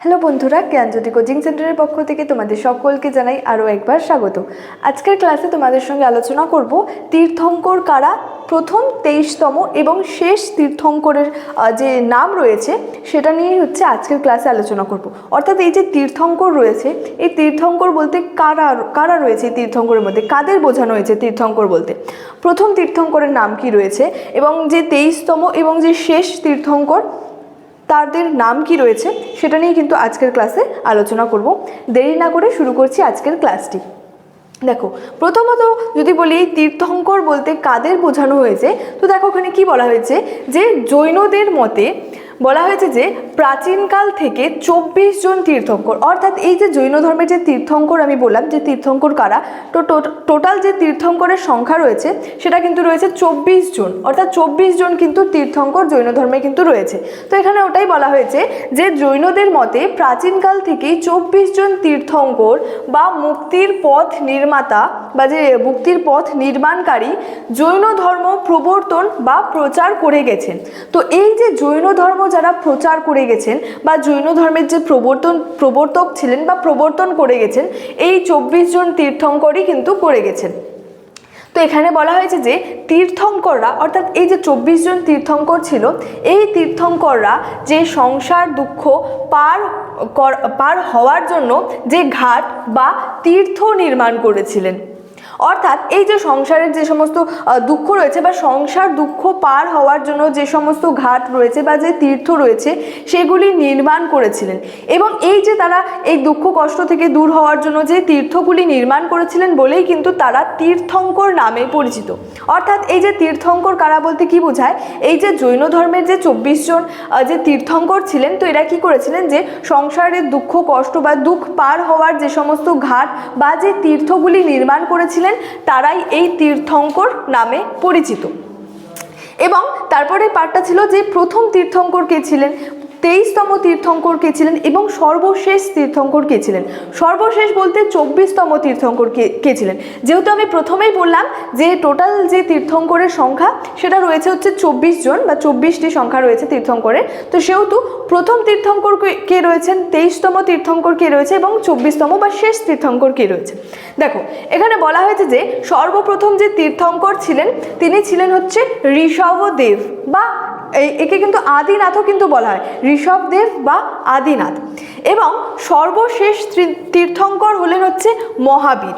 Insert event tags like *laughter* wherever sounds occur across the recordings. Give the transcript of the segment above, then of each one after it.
Hello বন্ধুরা, জ্ঞানজ্যোতি coaching সেন্টারের পক্ষ থেকে তোমাদের সকলকে জানাই আরও একবার স্বাগত। আজকের ক্লাসে তোমাদের সঙ্গে আলোচনা করব তীর্থঙ্কর কারা? প্রথম, তেইশতম এবং শেষ তীর্থঙ্করের যে নাম রয়েছে, সেটা নিয়েই হচ্ছে আজকের ক্লাসে আলোচনা করব। অর্থাৎ এই যে তীর্থঙ্কর রয়েছে, এই তীর্থঙ্কর বলতে কারা কারা রয়েছে এই তীর্থঙ্করের মধ্যে? কাদের বোঝানো হয়েছে তীর্থঙ্কর বলতে? প্রথম তীর্থঙ্করের নাম কি রয়েছে এবং যে তেইশতম এবং যে শেষ তীর্থঙ্কর তাদের নাম কি রয়েছে সেটা নিয়ে কিন্তু আজকের ক্লাসে আলোচনা করব। দেরি না করে শুরু করছি আজকের ক্লাসটি। দেখো, প্রথমত যদি বলি তীর্থঙ্কর বলতে কাদের বোঝানো হয়েছে, তো দেখো ওখানে কি বলা হয়েছে যে জৈনদের মতে বলা হয়েছে যে প্রাচীনকাল থেকে চব্বিশ জন তীর্থঙ্কর, অর্থাৎ এই যে জৈন ধর্মের যে তীর্থঙ্কর আমি বললাম, যে তীর্থঙ্কর কারা, তো টোটাল যে তীর্থঙ্করের সংখ্যা রয়েছে, সেটা কিন্তু রয়েছে চব্বিশ জন, অর্থাৎ চব্বিশ জন কিন্তু তীর্থঙ্কর জৈন ধর্মে কিন্তু রয়েছে। তো এখানে ওটাই বলা হয়েছে যে জৈনদের মতে প্রাচীনকাল থেকেই চব্বিশ জন তীর্থঙ্কর বা মুক্তির পথ নির্মাতা বা যে মুক্তির পথ নির্মাণকারী জৈন ধর্ম প্রবর্তন বা প্রচার করে গেছেন। তো এই যে জৈন ধর্ম যারা প্রচার করে গেছেন বা জৈন ধর্মের যে প্রবর্তন, প্রবর্তক ছিলেন বা প্রবর্তন করে গেছেন, এই চব্বিশ জন তীর্থঙ্করই কিন্তু করে গেছেন। তো এখানে বলা হয়েছে যে তীর্থঙ্কররা, অর্থাৎ এই যে চব্বিশ জন তীর্থঙ্কর ছিল, এই তীর্থঙ্কররা যে সংসার দুঃখ পার পার হওয়ার জন্য যে ঘাট বা তীর্থ নির্মাণ করেছিলেন। অর্থাৎ এই যে সংসারের যে সমস্ত দুঃখ রয়েছে বা সংসার দুঃখ পার হওয়ার জন্য যে সমস্ত ঘাট রয়েছে বা যে তীর্থ রয়েছে, সেগুলি নির্মাণ করেছিলেন। এবং এই যে তারা এই দুঃখ কষ্ট থেকে দূর হওয়ার জন্য যে তীর্থগুলি নির্মাণ করেছিলেন বলেই কিন্তু তারা তীর্থঙ্কর নামে পরিচিত। অর্থাৎ এই যে তীর্থঙ্কর কারা বলতে কি বোঝায়? এই যে জৈন ধর্মের যে চব্বিশ জন যে তীর্থঙ্কর ছিলেন, তো এরা কি করেছিলেন যে সংসারের দুঃখ, কষ্ট বা দুঃখ পার হওয়ার যে সমস্ত ঘাট বা যে তীর্থগুলি নির্মাণ করেছিলেন তারাই এই তীর্থঙ্কর নামে পরিচিত। এবং তারপরে পাঠটা ছিল যে প্রথম তীর্থঙ্কর কে ছিলেন? তেইশতম তীর্থঙ্কর কে ছিলেন এবং সর্বশেষ তীর্থঙ্কর কে ছিলেন? সর্বশেষ বলতে চব্বিশতম তীর্থঙ্কর কে ছিলেন? যেহেতু আমি প্রথমেই বললাম যে টোটাল যে তীর্থঙ্করের সংখ্যা, সেটা রয়েছে হচ্ছে চব্বিশ জন বা চব্বিশটি সংখ্যা রয়েছে তীর্থঙ্করের। তো সেহেতু প্রথম তীর্থঙ্কর কে রয়েছেন? তেইশতম তীর্থঙ্কর কে রয়েছে এবং চব্বিশতম বা শেষ তীর্থঙ্কর কে রয়েছে। দেখো, এখানে বলা হয়েছে যে সর্বপ্রথম যে তীর্থঙ্কর ছিলেন, তিনি ছিলেন হচ্ছে ঋষভদেব বা এই একে কিন্তু আদিনাথও কিন্তু বলা হয় ঋষভদেব বা আদিনাথ। এবং সর্বশেষ তীর্থঙ্কর হলেন হচ্ছে মহাবীর।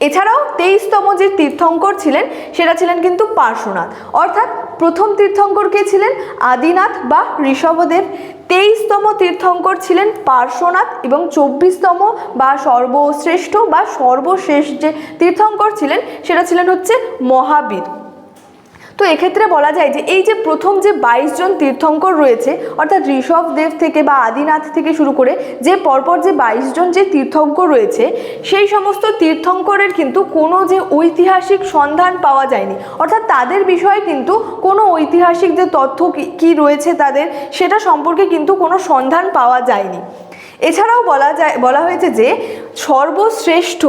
এছাড়াও তেইশতম যে তীর্থঙ্কর ছিলেন, সেটা ছিলেন কিন্তু পার্শ্বনাথ। অর্থাৎ প্রথম তীর্থঙ্কর কে ছিলেন? আদিনাথ বা ঋষভদেব। তেইশতম তীর্থঙ্কর ছিলেন পার্শ্বনাথ এবং চব্বিশতম বা সর্বশ্রেষ্ঠ বা সর্বশেষ যে তীর্থঙ্কর ছিলেন, সেটা ছিলেন হচ্ছে মহাবীর। তো এক্ষেত্রে বলা যায় যে এই যে প্রথম যে বাইশ জন তীর্থঙ্কর রয়েছে, অর্থাৎ ঋষভদেব থেকে বা আদিনাথ থেকে শুরু করে যে পরপর যে বাইশ জন যে তীর্থঙ্কর রয়েছে, সেই সমস্ত তীর্থঙ্করের কিন্তু কোনো যে ঐতিহাসিক সন্ধান পাওয়া যায়নি। অর্থাৎ তাদের বিষয়ে কিন্তু কোনো ঐতিহাসিক যে তথ্য কি রয়েছে তাদের, সেটা সম্পর্কে কিন্তু কোনো সন্ধান পাওয়া যায়নি। এছাড়াও বলা যায়, বলা হয়েছে যে সর্বশ্রেষ্ঠ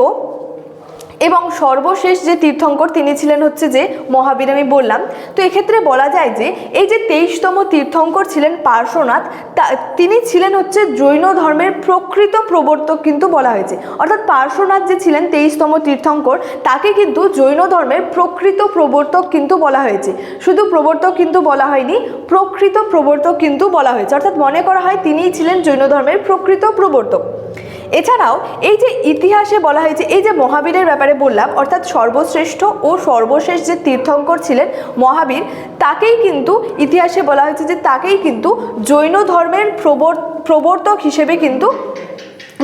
এবং সর্বশেষ যে তীর্থঙ্কর তিনি ছিলেন হচ্ছে যে মহাবীর, আমি বললাম। তো এক্ষেত্রে বলা যায় যে এই যে তেইশতম তীর্থঙ্কর ছিলেন পার্শ্বনাথ তিনি ছিলেন হচ্ছে জৈন ধর্মের প্রকৃত প্রবর্তক কিন্তু বলা হয়েছে। অর্থাৎ পার্শ্বনাথ যে ছিলেন তেইশতম তীর্থঙ্কর, তাকে কিন্তু জৈন ধর্মের প্রকৃত প্রবর্তক কিন্তু বলা হয়েছে। শুধু প্রবর্তক কিন্তু বলা হয়নি, প্রকৃত প্রবর্তক কিন্তু বলা হয়েছে। অর্থাৎ মনে করা হয় তিনিই ছিলেন জৈন ধর্মের প্রকৃত প্রবর্তক। এছাড়াও এই যে ইতিহাসে বলা হয়েছে, এই যে মহাবীরের ব্যাপারে বললাম, অর্থাৎ সর্বশ্রেষ্ঠ ও সর্বশেষ যে তীর্থঙ্কর ছিলেন মহাবীর, তাকেই কিন্তু ইতিহাসে বলা হয়েছে যে তাকেই কিন্তু জৈন ধর্মের প্রবর- প্রবর্তক হিসেবে কিন্তু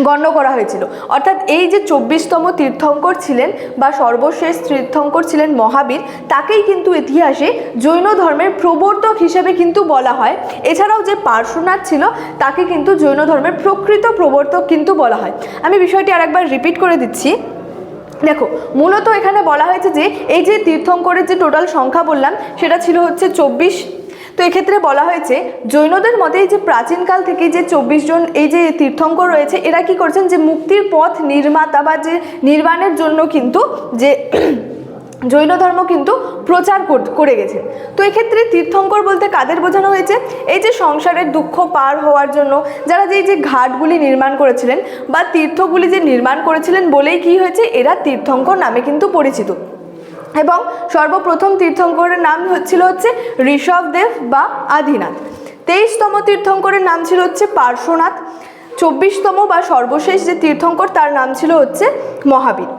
গণ্য করা হয়েছিল। অর্থাৎ এই যে চব্বিশতম তীর্থঙ্কর ছিলেন বা সর্বশেষ তীর্থঙ্কর ছিলেন মহাবীর, তাকেই কিন্তু ইতিহাসে জৈন ধর্মের প্রবর্তক হিসেবে কিন্তু বলা হয়। এছাড়াও যে পার্শ্বনাথ ছিল, তাকে কিন্তু জৈন ধর্মের প্রকৃত প্রবর্তক কিন্তু বলা হয়। আমি বিষয়টি আরেকবার রিপিট করে দিচ্ছি। দেখো, মূলত এখানে বলা হয়েছে যে, এই যে তীর্থঙ্করের যে টোটাল সংখ্যা বললাম, সেটা ছিল হচ্ছে চব্বিশ তো এক্ষেত্রে বলা হয়েছে, জৈনদের মতে যে প্রাচীনকাল থেকে যে চব্বিশ জন এই যে তীর্থঙ্কর রয়েছে, এরা কি করছেন যে মুক্তির পথ নির্মাতা বা যে নির্মাণের জন্য কিন্তু যে *clears throat* জৈন ধর্ম কিন্তু প্রচার কর- গেছে। তো এক্ষেত্রে তীর্থঙ্কর বলতে কাদের বোঝানো হয়েছে? এই যে সংসারের দুঃখ পার হওয়ার জন্য যারা যে যে ঘাটগুলি নির্মাণ করেছিলেন বা তীর্থগুলি যে নির্মাণ করেছিলেন বলেই কি হয়েছে? এরা তীর্থঙ্কর নামে কিন্তু পরিচিত। এবং সর্বপ্রথম তীর্থঙ্করের নাম হচ্ছিল হচ্ছে ঋষভদেব বা আদিনাথ। তেইশতম তীর্থঙ্করের নাম ছিল হচ্ছে পার্শ্বনাথ। চব্বিশতম বা সর্বশেষ যে তীর্থঙ্কর তার নাম ছিল হচ্ছে মহাবীর।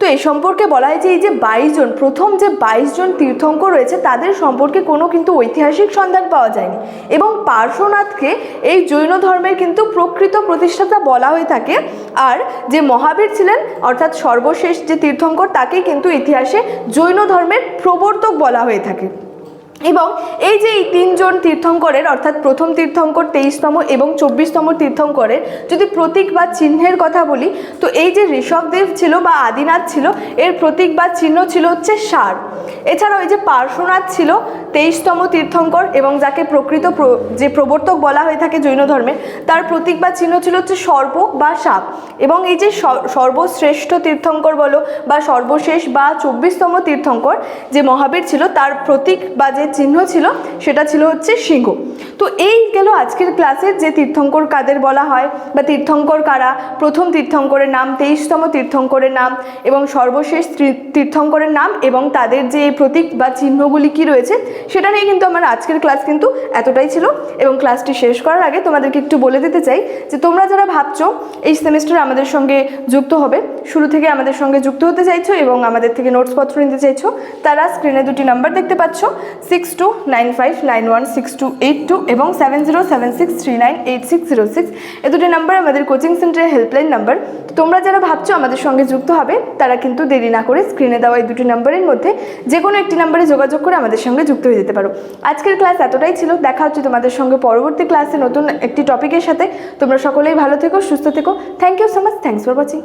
তো এই সম্পর্কে বলা হয় যে এই যে বাইশ জন, প্রথম যে বাইশ জন তীর্থঙ্কর রয়েছে, তাদের সম্পর্কে কোনো কিন্তু ঐতিহাসিক সন্ধান পাওয়া যায়নি। এবং পার্শ্বনাথকে এই জৈন ধর্মের কিন্তু প্রকৃত প্রতিষ্ঠাতা বলা হয়ে থাকে। আর যে মহাবীর ছিলেন, অর্থাৎ সর্বশেষ যে তীর্থঙ্কর তাকে কিন্তু ইতিহাসে জৈন ধর্মের প্রবর্তক বলা হয়ে থাকে। এবং এই যে এই তিনজন তীর্থঙ্করের, অর্থাৎ প্রথম তীর্থঙ্কর, তেইশতম এবং চব্বিশতম তীর্থঙ্করের, যদি প্রতীক বা চিহ্নের কথা বলি, তো এই যে ঋষভদেব ছিল বা আদিনাথ ছিল, এর প্রতীক বা চিহ্ন ছিল হচ্ছে সার এছাড়াও এই যে পার্শ্বনাথ ছিল, তেইশতম তীর্থঙ্কর এবং যাকে প্রকৃত প্র- যে প্রবর্তক বলা হয়ে থাকে জৈন ধর্মে, তার প্রতীক বা চিহ্ন ছিল হচ্ছে সর্প বা সাপ। এবং এই যে সর্বশ্রেষ্ঠ তীর্থঙ্কর বলো বা সর্বশেষ বা চব্বিশতম তীর্থঙ্কর যে মহাবীর ছিল, তার প্রতীক বা যে চিহ্ন ছিল সেটা ছিল হচ্ছে সিংহ। তো এই গেল আজকের ক্লাসের যে তীর্থঙ্কর কাদের বলা হয়, বা তীর্থঙ্কর কারা, প্রথম তীর্থঙ্করের নাম, তেইশতম তীর্থঙ্করের নাম, এবং সর্বশেষ তীর- তীর্থঙ্করের নাম, এবং তাদের যে প্রতীক বা চিহ্নগুলি কি রয়েছে, সেটা নিয়ে কিন্তু আমার আজকের ক্লাস কিন্তু এতটাই ছিল। এবং ক্লাসটি শেষ করার আগে তোমাদেরকে একটু বলে দিতে চাই যে তোমরা যারা ভাবছ এই সেমিস্টার আমাদের সঙ্গে যুক্ত হবে, শুরু থেকে আমাদের সঙ্গে যুক্ত হতে চাইছো এবং আমাদের থেকে নোটসপত্র নিতে চাইছো, তারা স্ক্রিনে দুটি নাম্বার দেখতে পাচ্ছ six two nine five nine one six two eight two এবং seven zero seven six three nine eight six zero six এ দুটি নাম্বার আমাদের কোচিং সেন্টারের হেল্পলাইন নাম্বার তোমরা যারা ভাবছ আমাদের সঙ্গে যুক্ত হবে, তারা কিন্তু দেরি না করে স্ক্রিনে দেওয়া এই দুটি নাম্বারের মধ্যে যে কোনো একটি নাম্বারে যোগাযোগ করে আমাদের সঙ্গে যুক্ত হয়ে যেতে পারো। আজকের ক্লাস এতটাই ছিল। দেখা হচ্ছে তোমাদের সঙ্গে পরবর্তী ক্লাসে নতুন একটি টপিকের সাথে। তোমরা সকলেই ভালো থেকো, সুস্থ থেকো। Thank you so much thanks for watching